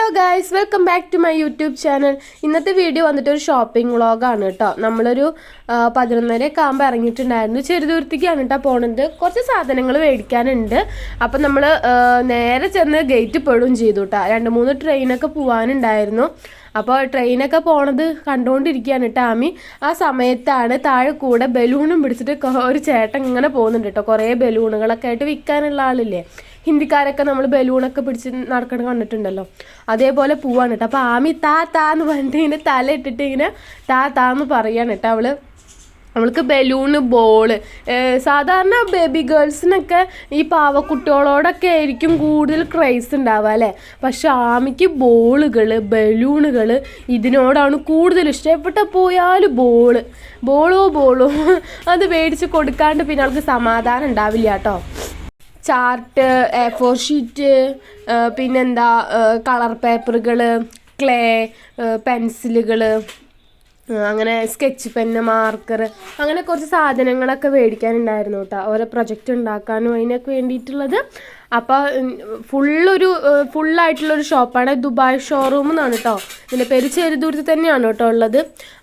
Hello guys welcome back to my YouTube channel ഇന്നത്തെ video വന്നിട്ട് ഒരു ഷോപ്പിംഗ് വ്ളോഗാണ് കേട്ടോ നമ്മളൊരു പതിനൊന്നരയൊക്കെ ആകുമ്പോൾ ഇറങ്ങിയിട്ടുണ്ടായിരുന്നു. ചെറുതുരുത്തിക്കാണ് കേട്ടോ പോണത്. കുറച്ച് സാധനങ്ങൾ മേടിക്കാനുണ്ട്. അപ്പം നമ്മൾ നേരെ ചെന്ന് ഗേറ്റ് പെടുകയും ചെയ്തു കേട്ടോ രണ്ട് മൂന്ന് ട്രെയിനൊക്കെ പോകാനുണ്ടായിരുന്നു അപ്പോൾ ട്രെയിനൊക്കെ പോണത് കണ്ടുകൊണ്ടിരിക്കുകയാണ് കേട്ടോ ആമി. ആ സമയത്താണ് താഴെ കൂടെ ബലൂണും പിടിച്ചിട്ട് ഒരു ചേട്ടൻ ഇങ്ങനെ പോകുന്നുണ്ട് കേട്ടോ കുറേ ബലൂണുകളൊക്കെ ആയിട്ട് വിൽക്കാനുള്ള ആളില്ലേ. ഹിന്ദിക്കാരൊക്കെ നമ്മൾ ബലൂണൊക്കെ പിടിച്ച് നടക്കണം കണ്ടിട്ടുണ്ടല്ലോ. അതേപോലെ പോവാണ് കേട്ടോ അപ്പോൾ ആമി താ താ എന്ന് പറഞ്ഞിട്ട് ഇങ്ങനെ തല ഇട്ടിട്ട് ഇങ്ങനെ താ താ എന്ന് പറയാണ് കേട്ടോ അവൾ. നമ്മൾക്ക് ബലൂണ് ബോൾ. സാധാരണ ബേബി ഗേൾസിനൊക്കെ ഈ പാവക്കുട്ടികളോടൊക്കെ ആയിരിക്കും കൂടുതൽ ക്രൈസ് ഉണ്ടാവുക അല്ലേ? പക്ഷെ ആമിക്ക് ബോളുകൾ ബലൂണുകൾ ഇതിനോടാണ് കൂടുതൽ ഇഷ്ടപ്പെട്ട പോയാലും ബോൾ. ബോളോ ബോളോ. അത് മേടിച്ച് കൊടുക്കാണ്ട് പിന്നെ അവൾക്ക് സമാധാനം ഉണ്ടാവില്ല കേട്ടോ ചാർട്ട് എ ഫോർ ഷീറ്റ് പിന്നെന്താ കളർ പേപ്പറുകൾ ക്ലേ പെൻസിലുകൾ അങ്ങനെ സ്കെച്ച് പെന്ന് മാർക്കർ അങ്ങനെ കുറച്ച് സാധനങ്ങളൊക്കെ മേടിക്കാനുണ്ടായിരുന്നു കേട്ടോ. ഓരോ പ്രൊജക്റ്റ് ഉണ്ടാക്കാനും അതിനൊക്കെ വേണ്ടിയിട്ടുള്ളത്. അപ്പോൾ ഫുള്ളൊരു ഫുള്ളായിട്ടുള്ളൊരു ഷോപ്പാണ് ദുബായ് ഷോറൂം എന്നാണ് കേട്ടോ ഇതിന്റെ പേര് ചെറുദൂരത്ത് തന്നെയാണ് കേട്ടോ ഉള്ളത്.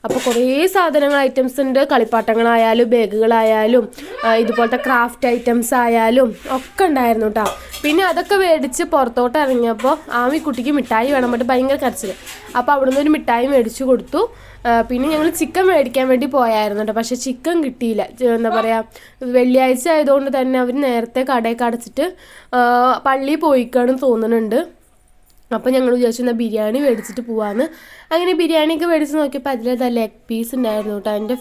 അപ്പോൾ കുറേ സാധനങ്ങൾ ഐറ്റംസ് ഉണ്ട്. കളിപ്പാട്ടങ്ങളായാലും ബാഗുകളായാലും ഇതുപോലത്തെ ക്രാഫ്റ്റ് ഐറ്റംസ് ആയാലും ഒക്കെ ഉണ്ടായിരുന്നു കേട്ടോ പിന്നെ അതൊക്കെ മേടിച്ച് പുറത്തോട്ട് ഇറങ്ങിയപ്പോൾ ആമി കുട്ടിക്ക് മിഠായി വേണം പറഞ്ഞിട്ട് ഭയങ്കര കരച്ചിൽ അപ്പോൾ അവിടുന്ന് ഒരു മിഠായി മേടിച്ചു കൊടുത്തു. പിന്നെ ഞങ്ങൾ ചിക്കൻ മേടിക്കാൻ വേണ്ടി പോയായിരുന്നു കേട്ടോ പക്ഷെ ചിക്കൻ കിട്ടിയില്ല. എന്താ പറയുക വെള്ളിയാഴ്ച ആയതുകൊണ്ട് തന്നെ അവർ നേരത്തെ കടയൊക്കെ അടച്ചിട്ട് പള്ളിയിൽ പോയിക്കാണെന്ന് തോന്നുന്നുണ്ട്. അപ്പോൾ ഞങ്ങൾ വിചാരിച്ചു എന്നാൽ ബിരിയാണി മേടിച്ചിട്ട് പോവാന്ന്. അങ്ങനെ ബിരിയാണിയൊക്കെ മേടിച്ച് നോക്കിയപ്പോൾ അതിലേതാ ലെഗ് പീസ് ഉണ്ടായിരുന്നു കേട്ടോ. എന്റെ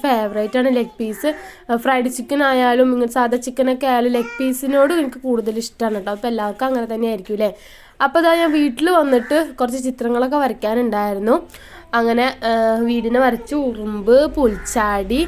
ആണ് ലെഗ് പീസ് ഫ്രൈഡ് ചിക്കൻ ആയാലും ഇങ്ങനെ സാധാ ചിക്കനൊക്കെ ആയാലും ലെഗ് പീസിനോട് എനിക്ക് കൂടുതൽ ഇഷ്ടമാണ് കേട്ടോ. അപ്പോൾ എല്ലാവർക്കും അങ്ങനെ തന്നെ ആയിരിക്കും അല്ലേ അപ്പോൾ ഇതാ ഞാൻ വീട്ടിൽ വന്നിട്ട് കുറച്ച് ചിത്രങ്ങളൊക്കെ വരയ്ക്കാനുണ്ടായിരുന്നു. അങ്ങനെ വീടിനെ വരച്ച് ഉറുമ്പ് പുൽച്ചാടി.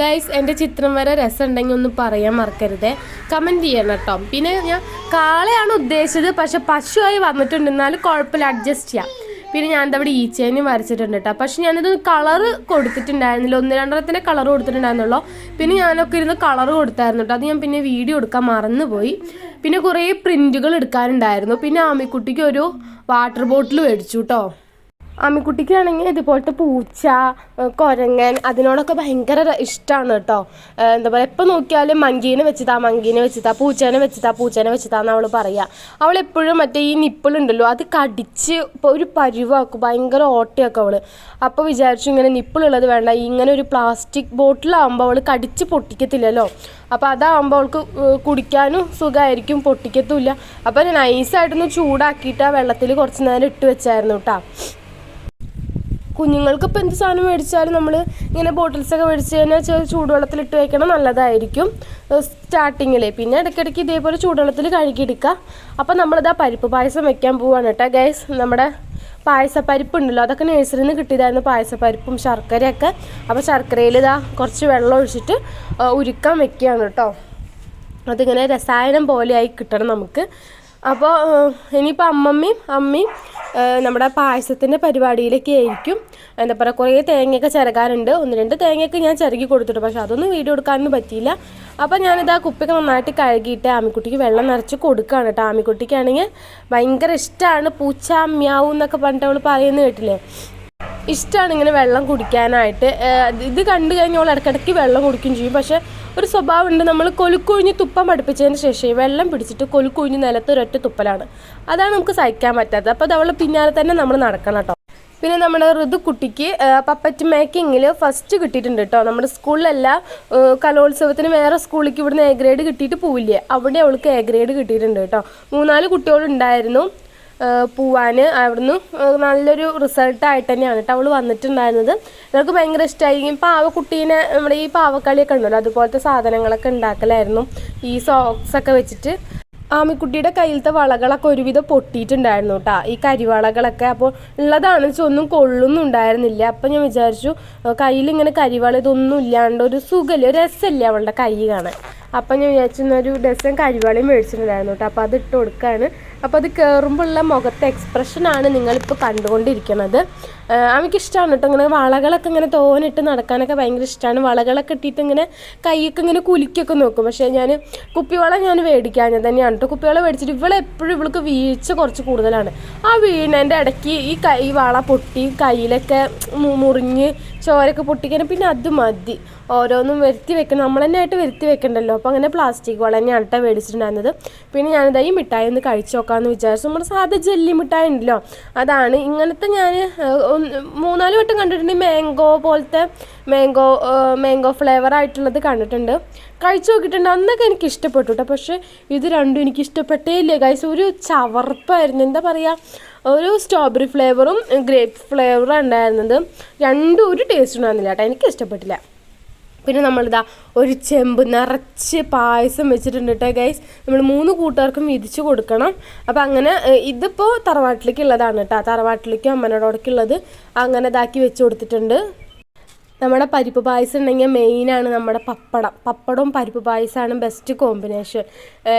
ഗൈസ് എന്റെ ചിത്രം വരെ രസമുണ്ടെങ്കിൽ ഒന്ന് പറയാൻ മറക്കരുത്. കമന്റ് ചെയ്യണം കേട്ടോ. പിന്നെ ഞാൻ കാളയാണ് ഉദ്ദേശിച്ചത് പക്ഷെ പശുവായി വന്നിട്ടുണ്ട്. എന്നാലും കുഴപ്പമില്ല അഡ്ജസ്റ്റ് ചെയ്യാം. പിന്നെ ഞാൻ ഇവിടെ ഈച്ചേനെയും വരച്ചിട്ടുണ്ട് കേട്ടോ. പക്ഷെ ഞാനിത് കളറ് കൊടുത്തിട്ടുണ്ടായിരുന്നില്ല. ഒന്ന് രണ്ടെണ്ണത്തിന്റെ കളർ കൊടുത്തിട്ടുണ്ടായിരുന്നുള്ളൂ. പിന്നെ ഞാനൊക്കെ ഇരുന്ന് കളർ കൊടുത്തായിരുന്നു കേട്ടോ. അത് ഞാൻ പിന്നെ വീഡിയോ എടുക്കാൻ മറന്നുപോയി. പിന്നെ കുറേ പ്രിന്റുകൾ എടുക്കാനുണ്ടായിരുന്നു. പിന്നെ ആമിക്കുട്ടിക്ക് ഒരു വാട്ടർ ബോട്ടിൽ മേടിച്ചു കേട്ടോ ആമിക്കുട്ടിക്കാണെങ്കിൽ ഇതുപോലത്തെ പൂച്ച കൊരങ്ങൻ അതിനോടൊക്കെ ഭയങ്കര ഇഷ്ടമാണ് കേട്ടോ. എന്താ പറയുക എപ്പോൾ നോക്കിയാലും മങ്കീനെ വെച്ചിതാ മങ്കീനെ വെച്ചിതാ പൂച്ചേനെ വെച്ചിതാ പൂച്ചേനെ വെച്ചിട്ടാന്ന് അവൾ പറയുക അവൾ എപ്പോഴും മറ്റേ ഈ നിപ്പിളുണ്ടല്ലോ അത് കടിച്ച് ഒരു പരിവാക്കും ഭയങ്കര ഓട്ടയൊക്കെ അവൾ അപ്പോൾ വിചാരിച്ചു ഇങ്ങനെ നിപ്പിളുള്ളത് വേണ്ട ഇങ്ങനെ ഒരു പ്ലാസ്റ്റിക് ബോട്ടിലാകുമ്പോൾ അവൾ കടിച്ച് പൊട്ടിക്കത്തില്ലല്ലോ. അപ്പോൾ അതാകുമ്പോൾ അവൾക്ക് കുടിക്കാനും സുഖമായിരിക്കും പൊട്ടിക്കത്തുമില്ല അപ്പോൾ നൈസായിട്ടൊന്ന് ചൂടാക്കിയിട്ട് ആ വെള്ളത്തിൽ കുറച്ച് നേരം ഇട്ട് വെച്ചായിരുന്നു കേട്ടോ. കുഞ്ഞുങ്ങൾക്ക് ഇപ്പോൾ എന്ത് സാധനം മേടിച്ചാലും നമ്മൾ ഇങ്ങനെ ബോട്ടിൽസൊക്കെ മേടിച്ച് കഴിഞ്ഞാൽ ചൂടുവെള്ളത്തിലിട്ട് വയ്ക്കണം നല്ലതായിരിക്കും. സ്റ്റാർട്ടിങ്ങിൽ പിന്നെ ഇടയ്ക്കിടയ്ക്ക് ഇതേപോലെ ചൂടുവെള്ളത്തിൽ കഴുകിയെടുക്കുക. അപ്പോൾ നമ്മളിതാ പരിപ്പ് പായസം വെക്കാൻ പോവാണ് കേട്ടോ ഗൈസ്. നമ്മുടെ പായസപ്പരിപ്പ് ഉണ്ടല്ലോ അതൊക്കെ നഴ്സറിയിൽ നിന്ന് കിട്ടിയതായിരുന്നു പായസപ്പരിപ്പും ശർക്കരയൊക്കെ. അപ്പോൾ ശർക്കരയിൽ ഇതാ കുറച്ച് വെള്ളം ഒഴിച്ചിട്ട് ഉരുക്കാൻ വെക്കുകയാണ് കേട്ടോ. അതിങ്ങനെ രസായനം പോലെയായി കിട്ടണം നമുക്ക്. അപ്പോൾ ഇനിയിപ്പോൾ അമ്മമ്മയും അമ്മയും നമ്മുടെ പായസത്തിന്റെ പരിപാടിയിലൊക്കെ ആയിരിക്കും. എന്താ പറയുക കുറേ തേങ്ങയൊക്കെ ചിരകാനുണ്ട്. ഒന്ന് രണ്ട് തേങ്ങയൊക്കെ ഞാൻ ചിരകി കൊടുത്തിട്ട്. പക്ഷേ അതൊന്നും വീഡിയോ എടുക്കാനൊന്നും പറ്റിയില്ല. അപ്പോൾ ഞാനിത് ആ കുപ്പിയൊക്കെ നന്നായിട്ട് കഴുകിയിട്ട് ആമിക്കുട്ടിക്ക് വെള്ളം നിറച്ച് കൊടുക്കുകയാണ് കേട്ടോ. ആമിക്കുട്ടിക്കാണെങ്കിൽ ഭയങ്കര ഇഷ്ടമാണ്. പൂച്ച മ്യാവും എന്നൊക്കെ പറഞ്ഞിട്ട് അവൾ പറയുന്നത് കേട്ടില്ലേ? ഇഷ്ടമാണ് ഇങ്ങനെ വെള്ളം കുടിക്കാനായിട്ട്. ഇത് കണ്ടു കഴിഞ്ഞാൽ ഇടയ്ക്കിടയ്ക്ക് വെള്ളം കുടിക്കുകയും ചെയ്യും. പക്ഷേ ഒരു സ്വഭാവം ഉണ്ട് നമ്മൾ കൊലുക്കൊഴിഞ്ഞ് തുപ്പം അടുപ്പിച്ചതിന് ശേഷം വെള്ളം പിടിച്ചിട്ട് കൊലുക്കൊഴിഞ്ഞ് നിലത്ത് ഒരൊറ്റ തുപ്പലാണ്. അതാണ് നമുക്ക് സഹിക്കാൻ പറ്റാത്തത്. അപ്പോൾ അത് പിന്നാലെ തന്നെ നമ്മൾ നടക്കണം കേട്ടോ. പിന്നെ നമ്മുടെ ഋതുക്കുട്ടിക്ക് പപ്പറ്റ് മേക്കിങ്ങിൽ ഫസ്റ്റ് കിട്ടിയിട്ടുണ്ട് കേട്ടോ. നമ്മുടെ സ്കൂളിലല്ല കലോത്സവത്തിന് വേറെ സ്കൂളിലേക്ക് ഇവിടുന്ന് എ ഗ്രേഡ് കിട്ടിയിട്ട് പോവില്ലേ? അവിടെ അവൾക്ക് എ ഗ്രേഡ് കിട്ടിയിട്ടുണ്ട് കേട്ടോ. മൂന്നാൽ കുട്ടികളുണ്ടായിരുന്നു. പോവാന് അവിടുന്ന് നല്ലൊരു റിസൾട്ടായിട്ട് തന്നെയാണ് കേട്ടോ അവൾ വന്നിട്ടുണ്ടായിരുന്നത്. ഇവർക്ക് ഭയങ്കര ഇഷ്ടമായി ഈ പാവക്കുട്ടീനെ നമ്മുടെ ഈ പാവക്കളിയൊക്കെ ഉണ്ടല്ലോ അതുപോലത്തെ സാധനങ്ങളൊക്കെ ഉണ്ടാക്കലായിരുന്നു. ഈ സോക്സ് ഒക്കെ വെച്ചിട്ട് ആമിക്കുട്ടിയുടെ കയ്യിലത്തെ വളകളൊക്കെ ഒരുവിധം പൊട്ടിയിട്ടുണ്ടായിരുന്നു കേട്ടോ ഈ കരിവളകളൊക്കെ. അപ്പോൾ വെച്ചാൽ ഒന്നും കൊള്ളുന്നുണ്ടായിരുന്നില്ല. അപ്പം ഞാൻ വിചാരിച്ചു കയ്യിൽ ഇങ്ങനെ കരിവള ഇതൊന്നും ഇല്ലാണ്ട് ഒരു സുഖമില്ല രസമില്ല അവളുടെ കൈ കാണാൻ. അപ്പം ഞാൻ ഒരു ഡസൻ കരിവാളിയും മേടിച്ചിട്ടുണ്ടായിരുന്നു കേട്ടോ. അപ്പോൾ അത് ഇട്ട് കൊടുക്കുകയാണ് അപ്പോൾ അത് കയറുമ്പോഴുള്ള മുഖത്തെ എക്സ്പ്രഷനാണ് നിങ്ങളിപ്പോൾ കണ്ടുകൊണ്ടിരിക്കുന്നത് അവയ്ക്ക് ഇഷ്ടമാണ് കേട്ടോ. ഇങ്ങനെ വളകളൊക്കെ ഇങ്ങനെ തോനിട്ട് നടക്കാനൊക്കെ ഭയങ്കര ഇഷ്ടമാണ്. വളകളൊക്കെ ഇട്ടിട്ട് ഇങ്ങനെ കൈയൊക്കെ ഇങ്ങനെ കുലിക്കൊക്കെ നോക്കും. പക്ഷേ ഞാൻ കുപ്പിവള ഞാൻ മേടിക്കാൻ ഞാൻ തന്നെയാണ് കേട്ടോ. കുപ്പിവള മേടിച്ചിട്ട് ഇവളെ എപ്പോഴും ഇവൾക്ക് വീഴ്ച കുറച്ച് കൂടുതലാണ്. ആ വീണതിന്റെ ഇടയ്ക്ക് ഈ കൈ വള പൊട്ടി കയ്യിലൊക്കെ മുറിഞ്ഞ് ചോരൊക്കെ പൊട്ടിക്കണം പിന്നെ അത് മതി. ഓരോന്നും വരുത്തി വെക്കണം. നമ്മൾ തന്നെ ആയിട്ട് വരുത്തി വെക്കണ്ടല്ലോ. അപ്പോൾ അങ്ങനെ പ്ലാസ്റ്റിക് വളഞ്ഞ കേട്ടോ മേടിച്ചിട്ടുണ്ടായിരുന്നത്. പിന്നെ ഞാനിതാ ഈ മിഠായി ഒന്ന് കഴിച്ചു നോക്കാമെന്ന് വിചാരിച്ചു. നമ്മൾ സാധാ ജെല്ലി മിഠായി ഉണ്ടല്ലോ. അതാണ്. ഇങ്ങനത്തെ ഞാൻ മൂന്നാൽ വട്ടം കണ്ടിട്ടുണ്ട്. മാംഗോ പോലത്തെ മാംഗോ മാംഗോ ഫ്ലേവർ ആയിട്ടുള്ളത് കണ്ടിട്ടുണ്ട്. കഴിച്ചു നോക്കിയിട്ടുണ്ട്. അന്നൊക്കെ എനിക്ക് ഇഷ്ടപ്പെട്ടു കേട്ടോ പക്ഷേ ഇത് രണ്ടും എനിക്ക് ഇഷ്ടപ്പെട്ടേ ഇല്ല ഗൈസ് ഒരു ചവർപ്പായിരുന്നു. എന്താ പറയുക ഒരു സ്ട്രോബെറി ഫ്ലേവറും ഗ്രേപ്പ് ഫ്ലേവറും ഉണ്ടായിരുന്നത്. രണ്ടും ഒരു ടേസ്റ്റ് ഉണ്ടായിരുന്നില്ല കേട്ടോ. എനിക്ക് ഇഷ്ടപ്പെട്ടില്ല. പിന്നെ നമ്മളിതാ ഒരു ചെമ്പ് നിറച്ച് പായസം വെച്ചിട്ടുണ്ട് കേട്ടോ ഗൈസ് നമ്മൾ മൂന്ന് കൂട്ടുകാർക്കും വിരിച്ചു കൊടുക്കണം. അപ്പം അങ്ങനെ ഇതിപ്പോൾ തറവാട്ടിലേക്ക് ഉള്ളതാണ് കേട്ടോ. തറവാട്ടിലേക്കും ഉള്ളത് അങ്ങനെ ഇതാക്കി വെച്ച് കൊടുത്തിട്ടുണ്ട്. നമ്മുടെ പരിപ്പ് പായസം ഉണ്ടെങ്കിൽ മെയിനാണ് നമ്മുടെ പപ്പടം. പപ്പടവും പരിപ്പ് പായസമാണ് ബെസ്റ്റ് കോമ്പിനേഷൻ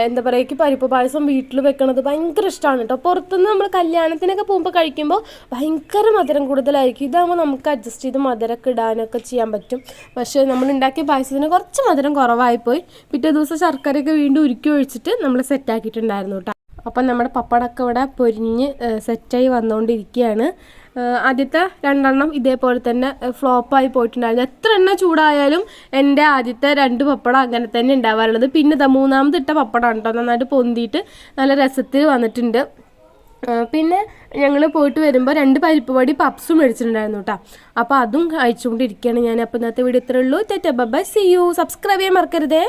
എന്താ പറയുക എനിക്ക് പരിപ്പ് പായസം വീട്ടിൽ വെക്കണത് ഭയങ്കര ഇഷ്ടമാണ് കേട്ടോ പുറത്തുനിന്ന് നമ്മൾ കല്യാണത്തിനൊക്കെ പോകുമ്പോൾ കഴിക്കുമ്പോൾ ഭയങ്കര മധുരം കൂടുതലായിരിക്കും. ഇതാകുമ്പോൾ നമുക്ക് അഡ്ജസ്റ്റ് ചെയ്ത് മധുരമൊക്കെ ഇടാനൊക്കെ ചെയ്യാൻ പറ്റും. പക്ഷേ നമ്മൾ ഉണ്ടാക്കിയ പായസത്തിന് കുറച്ച് മധുരം കുറവായിപ്പോയി. പിറ്റേ ദിവസം ശർക്കരയൊക്കെ വീണ്ടും ഉരുക്കി ഒഴിച്ചിട്ട് നമ്മൾ സെറ്റാക്കിയിട്ടുണ്ടായിരുന്നു കേട്ടോ അപ്പം നമ്മുടെ പപ്പടമൊക്കെ ഇവിടെ പൊരിഞ്ഞ് സെറ്റായി വന്നുകൊണ്ടിരിക്കുകയാണ് ആദ്യത്തെ രണ്ടെണ്ണം ഇതേപോലെ തന്നെ ഫ്ലോപ്പായി പോയിട്ടുണ്ടായിരുന്നു. എത്ര എണ്ണ ചൂടായാലും എന്റെ ആദ്യത്തെ രണ്ട് പപ്പടം അങ്ങനെ തന്നെ ഉണ്ടാവാറുള്ളത്. പിന്നെ ഇതാ മൂന്നാമത് ഇട്ട പപ്പടം കേട്ടോ നന്നായിട്ട് പൊന്തിയിട്ട് നല്ല രസത്തിൽ വന്നിട്ടുണ്ട്. പിന്നെ ഞങ്ങൾ പോയിട്ട് വരുമ്പോൾ രണ്ട് പരിപ്പ് വടി പപ്സും മേടിച്ചിട്ടുണ്ടായിരുന്നു കേട്ടോ അപ്പോൾ അതും കഴിച്ചുകൊണ്ടിരിക്കുകയാണ് ഞാൻ അപ്പോൾ ഇന്നത്തെ വീഡിയോ ഇത്രയുള്ളൂ തെറ്റ ബൈ സി യു സബ്സ്ക്രൈബ് ചെയ്യാൻ മറക്കരുതേ.